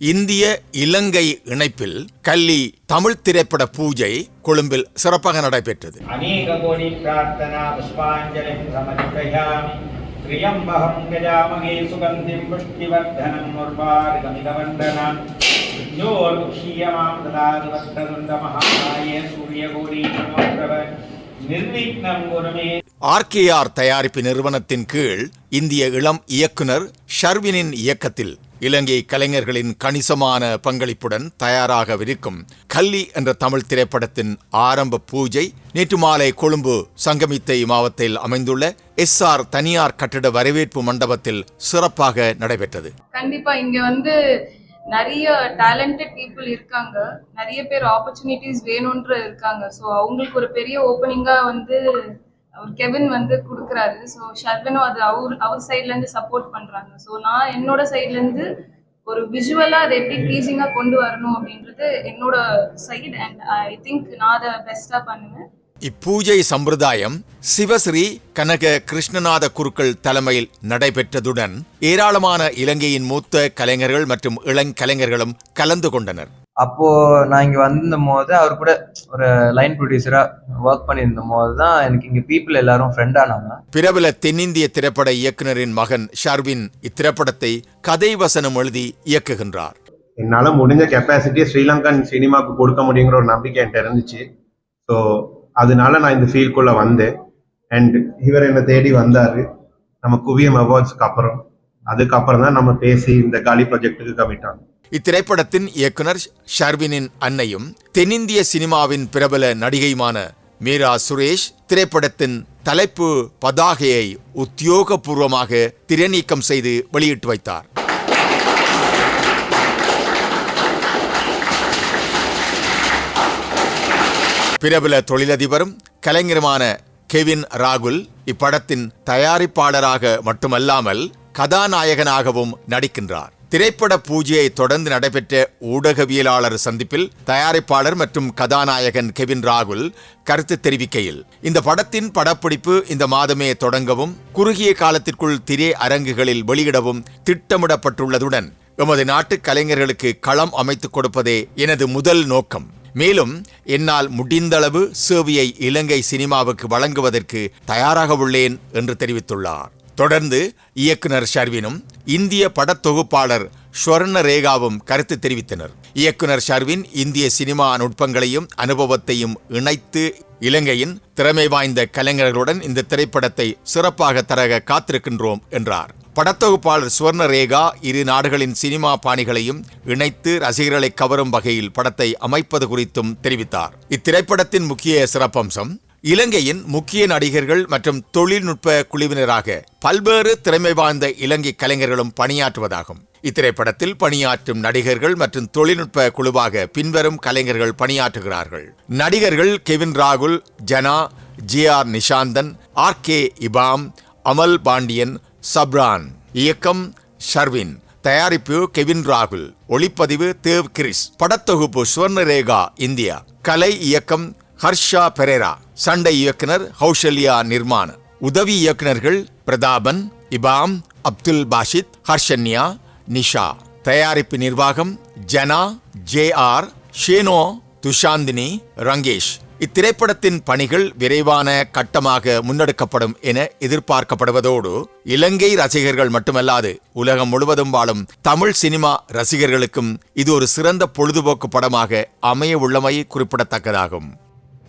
இந்திய இலங்கை இணைப்பில் கல்லி தமிழ் திரைப்பட பூஜை கொழும்பில் சிறப்பாக நடைபெற்றது. ஆர்கேஆர் தயாரிப்பு நிறுவனத்தின் கீழ் இந்திய இளம் இயக்குனர் ஷர்வினின் இயக்கத்தில் இலங்கை கலைஞர்களின் கணிசமான பங்களிப்புடன் தயாராகவிருக்கும் கல்லி என்ற தமிழ் திரைப்படத்தின் ஆரம்ப பூஜை நேற்று மாலை கொழும்பு சங்கமித்தை மாவட்டத்தில் அமைந்துள்ள எஸ்ஆர் தனியார் கட்டிட வரவேற்பு மண்டபத்தில் சிறப்பாக நடைபெற்றது. கண்டிப்பா இங்க வந்து நிறைய டேலண்டட் பீப்புள் இருக்காங்க. நிறைய பேர் ஆப்பர்ச்சுனிட்டிஸ் வேணும்ன்ற இருக்காங்க. ஸோ அவங்களுக்கு ஒரு பெரிய ஓப்பனிங்காக வந்து அவர் கெவின் வந்து கொடுக்குறாரு. ஸோ ஷர்வினும் அது அவர் அவர் சைட்லேருந்து சப்போர்ட் பண்ணுறாங்க ஸோ நான் என்னோட சைட்லேருந்து ஒரு விஷுவலாக அதை எப்படி ப்ளீஸிங்காக கொண்டு வரணும் அப்படின்றது என்னோட சைடு அண்ட் ஐ திங்க் நான் அதை பெஸ்ட்டாக பண்ணுவேன். இப்பூஜை சம்பிரதாயம் சிவஸ்ரீ கனக கிருஷ்ணநாத குருக்கள் தலைமையில் நடைபெற்றதுடன் ஏராளமான இலங்கையின் மூத்த கலைஞர்கள் மற்றும் இளங்கலைஞர்களும் கலந்து கொண்டனர். அப்போ நான் இங்க வந்திருந்த போது அவர் கூட ஒரு லைன் ப்ரொடியூசரா ஒர்க் பண்ணியிருந்த போது தான் எனக்கு இங்க பீப்புள் எல்லாரும் ஃப்ரெண்ட் ஆனாங்க. பிரபல தென்னிந்திய திரைப்பட இயக்குனரின் மகன் ஷர்வின் இத்திரைப்படத்தை கதை வசனம் எழுதி இயக்குகின்றார். என்னால் முடிஞ்ச கெப்பாசிட்டியை ஸ்ரீலங்கன் சினிமாவுக்கு கொடுக்க முடியுங்கிற ஒரு நம்பிக்கை என்கிட்ட இருந்துச்சு. ஸோ அதனால நான் இந்த ஃபீல்டுக்குள்ளே வந்தேன். அண்ட் இவர் என்னை தேடி வந்தார். நம்ம குவியம் அவார்ட்ஸ்க்கு அப்புறம். அதுக்கப்புறம் தான் நம்ம பேசி இந்த காலி ப்ராஜெக்டுக்கு கமிட் ஆனோம் இத்திரைப்படத்தின் இயக்குனர் ஷர்வினின் அன்னையும் தென்னிந்திய சினிமாவின் பிரபல நடிகையுமான மீரா சுரேஷ் திரைப்படத்தின் தலைப்பு பதாகையை உத்தியோகபூர்வமாக திரைநீக்கம் செய்து வெளியிட்டு வைத்தார். பிரபல தொழிலதிபரும் கலைஞருமான கெவின் ராகுல் இப்படத்தின் தயாரிப்பாளராக மட்டுமல்லாமல் கதாநாயகனாகவும் நடிக்கின்றார். திரைப்பட பூஜையை தொடர்ந்து நடைபெற்ற ஊடகவியலாளர் சந்திப்பில் தயாரிப்பாளர் மற்றும் கதாநாயகன் கெவின் ராகுல் கருத்து தெரிவிக்கையில் இந்த படத்தின் படப்பிடிப்பு இந்த மாதமே தொடங்கவும் குறுகிய காலத்திற்குள் திரை அரங்குகளில் வெளியிடவும் திட்டமிடப்பட்டுள்ளதுடன் எமது நாட்டு கலைஞர்களுக்கு களம் அமைத்துக் கொடுப்பதே எனது முதல் நோக்கம். மேலும் என்னால் முடிந்தளவு சேவையை இலங்கை சினிமாவுக்கு வழங்குவதற்கு தயாராக உள்ளேன் என்று தெரிவித்துள்ளார். தொடர்ந்து இயக்குனர் ஷர்வினும் இந்திய படத்தொகுப்பாளர் ஸ்வர்ண ரேகாவும் கருத்து தெரிவித்தனர். இயக்குனர் ஷர்வின் இந்திய சினிமா நுட்பங்களையும் அனுபவத்தையும் இணைத்து இலங்கையின் திறமை வாய்ந்த கலைஞர்களுடன் இந்த திரைப்படத்தை சிறப்பாக தரக காத்திருக்கின்றோம் என்றார். படத்தொகுப்பாளர் சுவர்ண ரேகா இரு நாடுகளின் சினிமா பாணிகளையும் இணைத்து ரசிகர்களை கவரும் வகையில் படத்தை அமைப்பது குறித்தும் தெரிவித்தார். இத்திரைப்படத்தின் முக்கிய சிறப்பம்சம் இலங்கையின் முக்கிய நடிகர்கள் மற்றும் தொழில்நுட்ப குழுவினராக பல்வேறு திறமை வாய்ந்த இலங்கை கலைஞர்களும் பணியாற்றுவதாகும். இத்திரைப்படத்தில் பணியாற்றும் நடிகர்கள் மற்றும் தொழில்நுட்ப குழுவாக பின்வரும் கலைஞர்கள் பணியாற்றுகிறார்கள். நடிகர்கள் கெவின் ராகுல் Jana J R Nishanthan R K Ibam Amal Pandiyan Sabran. இயக்கம் ஷர்வின். தயாரிப்பு கெவின் ராகுல். ஒளிப்பதிவு தேவ் கிரிஸ் படத்தொகுப்பு சுவர்ணரேகா இந்தியா. கலை இயக்கம் ஹர்ஷா பெரேரா சண்டை இயக்குனர் ஹௌஷல்யா நிர்மாண் உதவி இயக்குனர்கள் பிரதாபன் இபாம் அப்துல் பாஷித் ஹர்ஷன்யா நிஷா. தயாரிப்பு நிர்வாகம் ஜனா ஜே ஆர் ஷேனோ துஷாந்தினி ரங்கேஷ். இத்திரைப்படத்தின் பணிகள் விரைவான கட்டமாக முன்னெடுக்கப்படும் என எதிர்பார்க்கப்படுவதோடு இலங்கை ரசிகர்கள் மட்டுமல்லாது உலகம் முழுவதும் வாழும் தமிழ் சினிமா ரசிகர்களுக்கும் இது ஒரு சிறந்த பொழுதுபோக்கு படமாக அமைய உள்ளமை குறிப்பிடத்தக்கதாகும்.